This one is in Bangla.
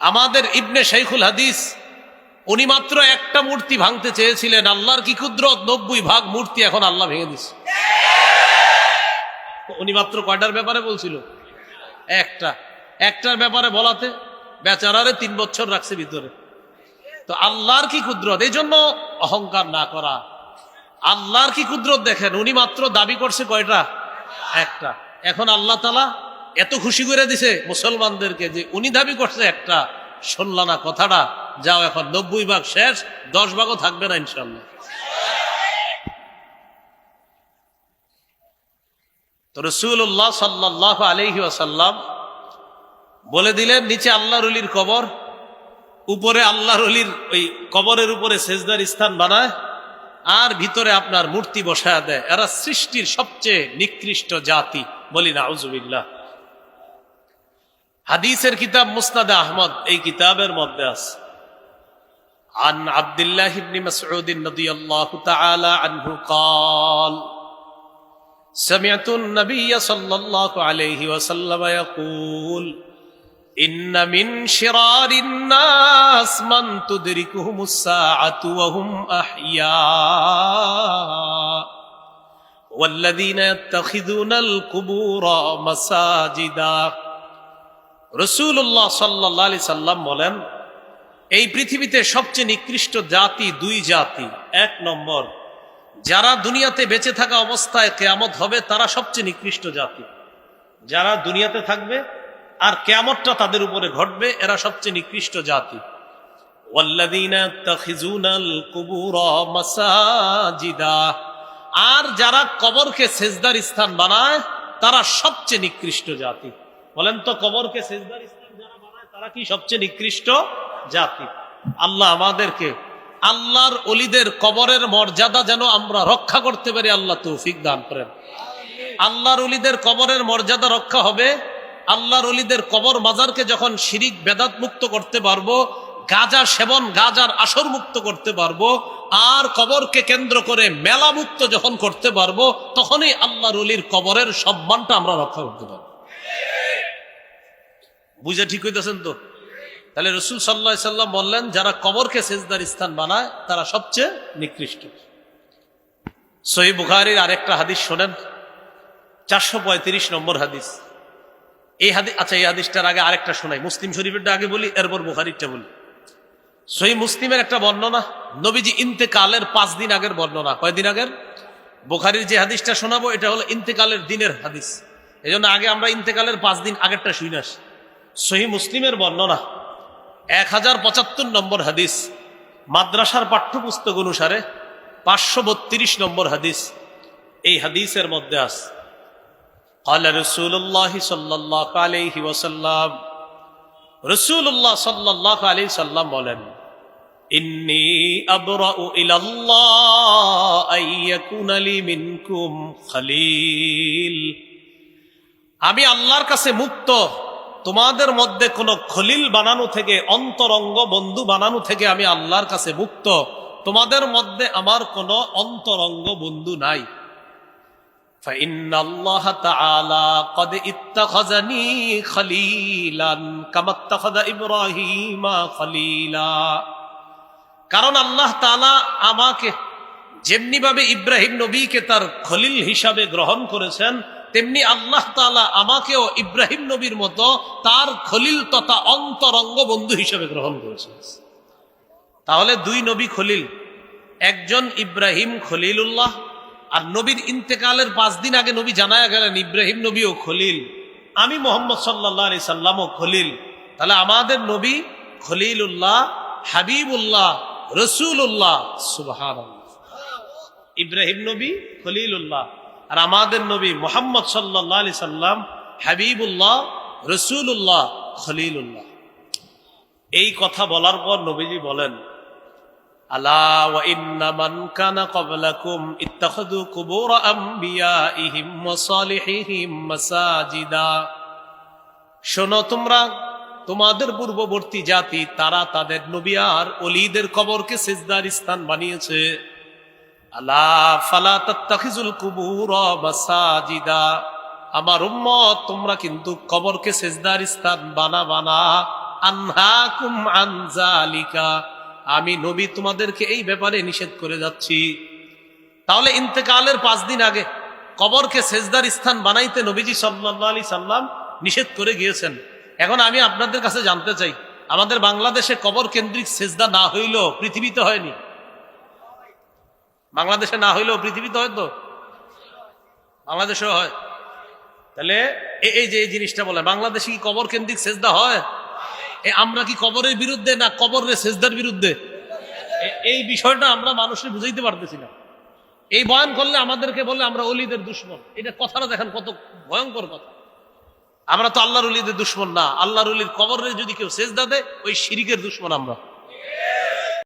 আমাদের ইবনে শাইখুল হাদিস, উনি মাত্র একটা মূর্তি ভাঙতে চেয়েছিলেন। আল্লাহর কি ক্ষুদ্র নব্বই ভাগ মূর্তি এখন আল্লাহ ভেঙে দিচ্ছে উনি মাত্র কয়টার ব্যাপারে বলছিল? একটা। একটার ব্যাপারে বলাতে বেচারারে তিন বছর রাখছে ভিতরে। তো আল্লাহর কি কুদরত? এই জন্য অহংকার না করা। আল্লাহর কি কুদরত দেখেন? উনি মাত্র দাবি করছে কয়টা? একটা। এখন আল্লাহ তালা এত খুশি করে দিছে মুসলমানদেরকে যে উনি দাবি করছে একটা, শুনলা না কথাটা, যাও এখন, নব্বই ভাগ শেষ, দশ ভাগও থাকবে না ইনশাল্লাহ রসুল্লাহ সাল্লাহ আলহি আসাল্লাম বলে দিলেন, নিচে আল্লাহ রলির কবর, উপরে আল্লাহ রলির ওই কবরের উপরে সেজদার স্থান বানায়, আর ভিতরে আপনার মূর্তি বসায় দেয়। এরা সৃষ্টির সবচেয়ে নিকৃষ্ট জাতি। বলি না আউজুবিল্লাহ হাদিসের কিতাব মুস্তাদে আহমদ এই কিতাবের মধ্যে আছে عن عبد الله بن مسعود رضي الله تعالى عنه قال سمعت النبي صلى الله عليه وسلم يقول إن من شرار الناس من تدركهم الساعة وهم أحياء والذين يتخذون القبور مساجدا রসুল্লাহ সাল্লা আলি সাল্লাম বলেন, এই পৃথিবীতে সবচেয়ে নিকৃষ্ট জাতি দুই জাতি। এক নম্বর, যারা দুনিয়াতে বেঁচে থাকা অবস্থায় কেয়ামত হবে, তারা সবচেয়ে নিকৃষ্ট জাতি। যারা দুনিয়াতে থাকবে আর কেয়ামতটা তাদের উপরে ঘটবে, এরা সবচেয়ে নিকৃষ্ট জাতি। আর যারা কবরকে সেজদার স্থান বানায়, তারা সবচেয়ে নিকৃষ্ট জাতি। বলেন তো কবরকে সেজদার যারা বানায়, তারা কি সবচেয়ে নিকৃষ্ট জাতি? আল্লাহ আমাদেরকে আল্লাহর অলিদের কবরের মর্যাদা যেন আমরা রক্ষা করতে পারি, আল্লাহ তৌফিক দান করেন। আল্লাহর অলিদের কবরের মর্যাদা রক্ষা হবে, আল্লাহর অলিদের কবর মাজারকে যখন শিরিক, বেদাত মুক্ত করতে পারব, গাজা সেবন, গাজার আসর মুক্ত করতে পারব, আর কবরকে কেন্দ্র করে মেলা মুক্ত যখন করতে পারব, তখনই আল্লাহর অলির কবরের সম্মানটা আমরা রক্ষা করতে পারব। বুঝে ঠিক হইতেছেন তো? তাহলে রসুল সাল্লাহ সাল্লাম বললেন, যারা কবরকে সেজদার স্থান বানায়, তারা সবচেয়ে নিকৃষ্ট। সহি বুখারির আরেকটা হাদিস শোনেন। চারশো পঁয়ত্রিশ নম্বর হাদিস। এই হাদিস আচ্ছা এই হাদিসটার আগে আরেকটা শোনাই। মুসলিম শরীফেরটা আগে বলি, এরপর বুখারিরটা বলি। সহি মুসলিমের একটা বর্ণনা, নবীজি ইন্তেকালের পাঁচ দিন আগের বর্ণনা। কয়দিন আগের? বুখারির যে হাদিসটা শোনাবো, এটা হলো ইন্তেকালের দিনের হাদিস। এই আগে আমরা ইন্তেকালের পাঁচ দিন আগেরটা শুই না সহি মুসলিমের বর্ণনা এক হাজার পঁচাত্তর নম্বর হাদিস মাদ্রাসার পাঠ্যপুস্তক অনুসারে পাঁচশো বত্রিশ নম্বর হাদিস এই হাদিসের মধ্যে আস قال رسول الله صلى الله عليه وسلم رسول الله صلى الله عليه وسلم বলেন إني أبرأ إلى الله أن يكون لي منكم خليل আমি আল্লাহর কাছে মুক্ত তোমাদের মধ্যে কোনো খলিল বানানো থেকে, অন্তরঙ্গ বন্ধু বানানো থেকে আমি আল্লাহর কাছে মুক্ত। তোমাদের মধ্যে আমার কোনো অন্তরঙ্গ বন্ধু নাই। কারণ আল্লাহ তালা আমাকে যেমনিভাবে ইব্রাহিম নবীকে তার খলিল হিসাবে গ্রহণ করেছেন তেমনি আল্লাহ তাআলা আমাকেও ইব্রাহিম নবীর মতো তার খলিল তথা অন্তরঙ্গ বন্ধু হিসেবে গ্রহণ করেছেন। তাহলে দুই নবী খলিল, একজন ইব্রাহিম খলিলুল্লাহ আর নবীর ইন্তেকালের পাঁচ দিন আগে নবী জানায়া গেলেন, ইব্রাহিম নবী ও খলিল, আমি মোহাম্মদ সাল্লাহ আলি সাল্লাম ও খলিল। তাহলে আমাদের নবী খলিলুল্লাহ, হাবিবুল্লাহ রসুল্লাহ সুবহান ইব্রাহিম নবী খলিলুল্লাহ। আর আমাদের নবী মোহাম্মদ সাল্লাহ আলি সাল্লাম হাবিবুল্লাহ রসুল্লাহ খলিলুল্লাহ। এই কথা বলার পর নবীজি বলেন শোনো তোমরা, তোমাদের পূর্ববর্তী জাতি, তারা তাদের নবী আর অলিদের কবরকে সিজদার স্থান বানিয়েছে। আলা ফালা আমার উম্মত, তোমরা কিন্তু কবরকে সেজদার স্থান বানা বানা আনহাকুম আন যালিকা। আমি নবী তোমাদেরকে এই ব্যাপারে নিষেধ করে যাচ্ছি। তাহলে ইন্তেকালের পাঁচ দিন আগে কবরকে সেজদার স্থান বানাইতে নবীজি সাল্লাহ আলি সাল্লাম নিষেধ করে গিয়েছেন। এখন আমি আপনাদের কাছে জানতে চাই, আমাদের বাংলাদেশে কবর কেন্দ্রিক সেজদা না হইলেও পৃথিবীতে হয়নি। বাংলাদেশে না হইলেও পৃথিবীতে হয়তো বাংলাদেশেও হয়। তাহলে এই যে এই জিনিসটা বলে বাংলাদেশে কি কবর কেন্দ্রিক সেজদা হয়? এ আমরা কি কবরের বিরুদ্ধে না কবরের সেজদার বিরুদ্ধে? এই বিষয়টা আমরা মানুষের বুঝাইতে পারতেছি না। এই বয়ান করলে আমাদেরকে বলে আমরা অলিদের দুশ্মন। এটা কথাটা দেখেন কত ভয়ঙ্কর কথা। আমরা তো আল্লাহর অলিদের দুশ্মন না। আল্লাহর অলির কবরের যদি কেউ সেজদা দেয়, ওই শিরিকের দুশ্মন আমরা।